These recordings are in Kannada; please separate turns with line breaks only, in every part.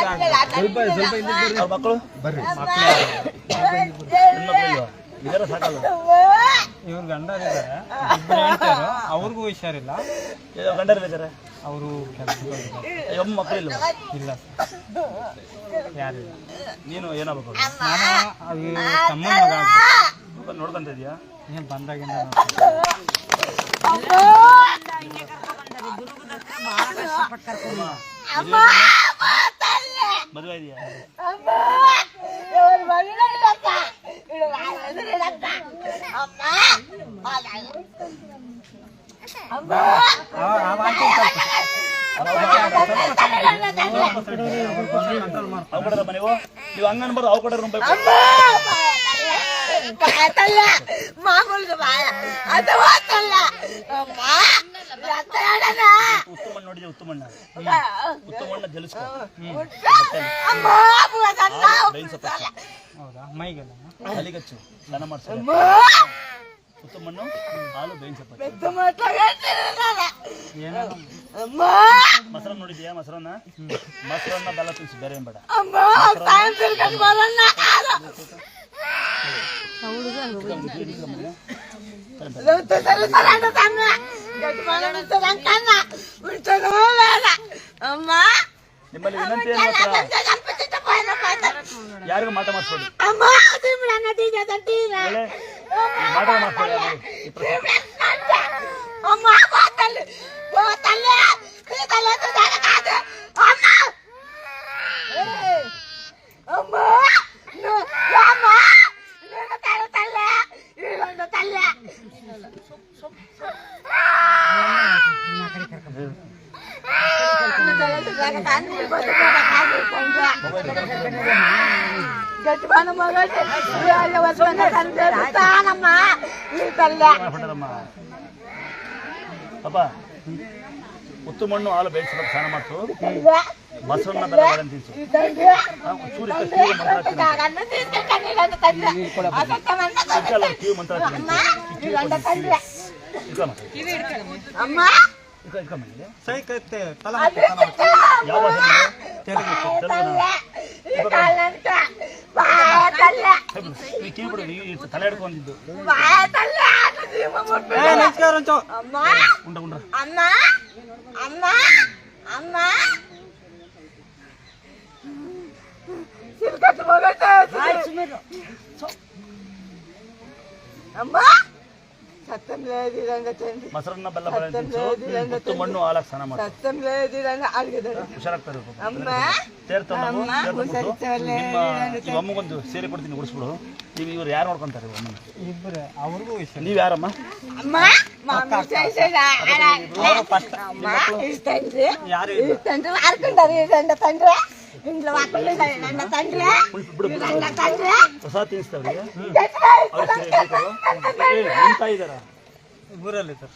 ಸ್ವಲ್ಪ ಸ್ವಲ್ಪ
ಹಿಂದೆ ಮಕ್ಕಳು?
ಬರ್ರಿ.
ಇದರ ಸಾಕಲ್ಲ.
ಇವ್ರ ಗಂಡ ಇದ್ದಾರೆ ಇಬ್ಬರು ಹೇಳ್ತಾರು ಅವ್ರಿಗೂ ಹುಷಾರಿಲ್ಲ.
ಇದು ಗಂಡರ ಬೇಕಾರೆ
ಅವರು ಕೆಲಸ
ಮಕ್ಕಳು ಇಲ್ವಾ
ಇಲ್ಲ ಸರ್. ಯಾರಿಲ್ಲ.
ನೀನು ಏನಾಗಬೇಕು?
ನಾನು ಅದು ತಮ್ಮ ಮಗ.
ನೋಡ್ಕೊಂತ ಇದೀಯಾ
ಏನು ಬಂದಾಗಿಂದ
ಮದುವೆ ಇದೆಯಾ ಅವ್ ಕಡೆ ಮನೆ ನೀವು ನೀವು ಹಂಗ ಅನ್ಬಾರ್ದು ಅವ್ ಕಡೆ ರೂಮ್
మామూలుగా బాగా అర్థమవుతుందా అమ్మా రత్నాడనా
ಉತ್ತಮಣ್ಣ ನೋಡಿದೆ ಉತ್ತಮಣ್ಣ ಉತ್ತಮಣ್ಣ ಜಲಿಸ್ಕೊ
అమ్మా పువ్వన్నా
ಬೈನ್ ಸೊಪ್ಪು ಹಚ್ಚು.
ಹೌದಾ ಮೈಗೆಲ್ಲ
ತಲೆಗಚ್ಚು ಸ್ನಾನ ಮಾಡ್ಸಲ್ಲ ಉತ್ತಮಣ್ಣು ಹಾಲು ಬೇಯಿನ ಸೊಪ್ಪು ಹಚ್ಚು.
పెద్ద మాట్లాడుతున్నా
ಏನೋ
అమ్మా
ಮೊಸರನ್ನ ನೋಡಿದ್ಯಾ ಮೊಸರನ್ನ ಮೊಸರನ್ನ ಬೆಲ್ಲ ತಿನ್ಸಿ ಬೇರೆ ಏನ್ ಬೇಡ
ಅಮ್ಮ
ನಿಮ್ಮಲ್ಲಿ ವಿನಂತಿ ಏನು ಯಾರಿಗೂ ಮಾಟ ಮಾಡಿಸ್ಬೋದು ಮಾಟ
ಮಾಡಿಸ್ಬೋದು గట్టివాన మగటి వస్తానమ్మా ఈ తల్లి
ಮಾಡ್ಬಿಟ್ಟಾರಮ್ಮ ಪಾಪ ಉತ್ತಮಣ್ಣು ಹಾಲು ಬೇಯಿಸ್ಬೇಕು ಸ್ನಾನ ಮಾಡ್ತು ಮೊಸರನ್ನ ಬೆಲ್ಲ ಬೇರೆ ತಿನ್ಸು ಆ, ಒಂಚೂರು ಇಷ್ಟ ಕಿವಿಗೆ ಮಂತ್ರ ಹಾಕ್ತೀನಿ. ಇಟ್ಕಲ್ಲ, ಕಿವಿ ಮಂತ್ರ తಲೆಡ್ಕೊಂಡಿದ್ದು
ನಮಸ್ಕಾರ
ಉಂಡ
ಉಂಡ ಅಮ್ಮ ಅಮ್ಮ ಅಮ್ಮ ಅಮ್ಮ
ಮೊಸರನ್ನ ಬೆಲ್ಲ ಬೆಳೆದು ಮಣ್ಣು ಹಾಲಾಗಿ ಸ್ನಾನ ಮಾಡಿ ಸೇರಿ ಕೊಡ್ತೀನಿ ಉಡಿಸ್ಬಿಡು. ನೀವು ಇವ್ರು ಯಾರು ನೋಡ್ಕೊಂತಾರೆ ನೀವು ಯಾರಮ್ಮ?
ಯಾರು
ತಂಡ್ರೆ? తండ్రి వాడుకుంటారు ఈ రెండు తండ్రి ఇంట్లో వాడుకుంటారు రెండు తండ్రి ఈ రెండు తండ్రి
ಪ್ರಸಾದ್ ತಿನ್ನಿಸ್ತಾವ್ರಿ
గట్టిగా
ಅವ್ರ ಏ ನಿಮ್ ತಾಯಿ ಇದಾರ
ಊರಲ್ಲಿ ಸರ್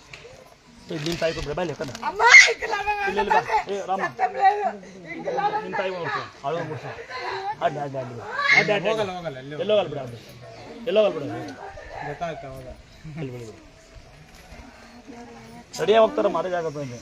ಏ, ನಿಮ್ ತಾಯಿ ಕೊಡ್ಬೇಡ ಬಾಯ್ಲಿ ಯಾಕಂದ್ರೆ
అమ్మా ఇక్కడ
ಇಲ್ಲಿ ಇಲ್ಲಿ ಬಾ ಏ ರಾಮ
సత్యం లేదు ఇక్కడ
ನಿಮ್ ತಾಯಿ ನೋಡ್ಕೊ ಅಳು ಮುಡ್ಸು ಅಡ್ಡ ಅಡ್ಡ ಅಡ್ಡ ಅಡ್ಡ ಅಡ್ಡ
ಹೋಗಲ್ಲ ಹೋಗಲ್ಲ ಅಲ್ಲಿ
ಎಲ್ಲೋ ಅಲ್ ಬಿಡ ಅಡ್ಡ ಎಲ್ಲೋ ಅಲ್ ಬಿಡ
ಗೊತ್ತಾಗ್ತಾ ಹೋಗ
ರೆಡಿಯಾಗಿ ಹೋಗ್ತಾರ ಮಾರಿಗೆ ಆಗತ್ತೆ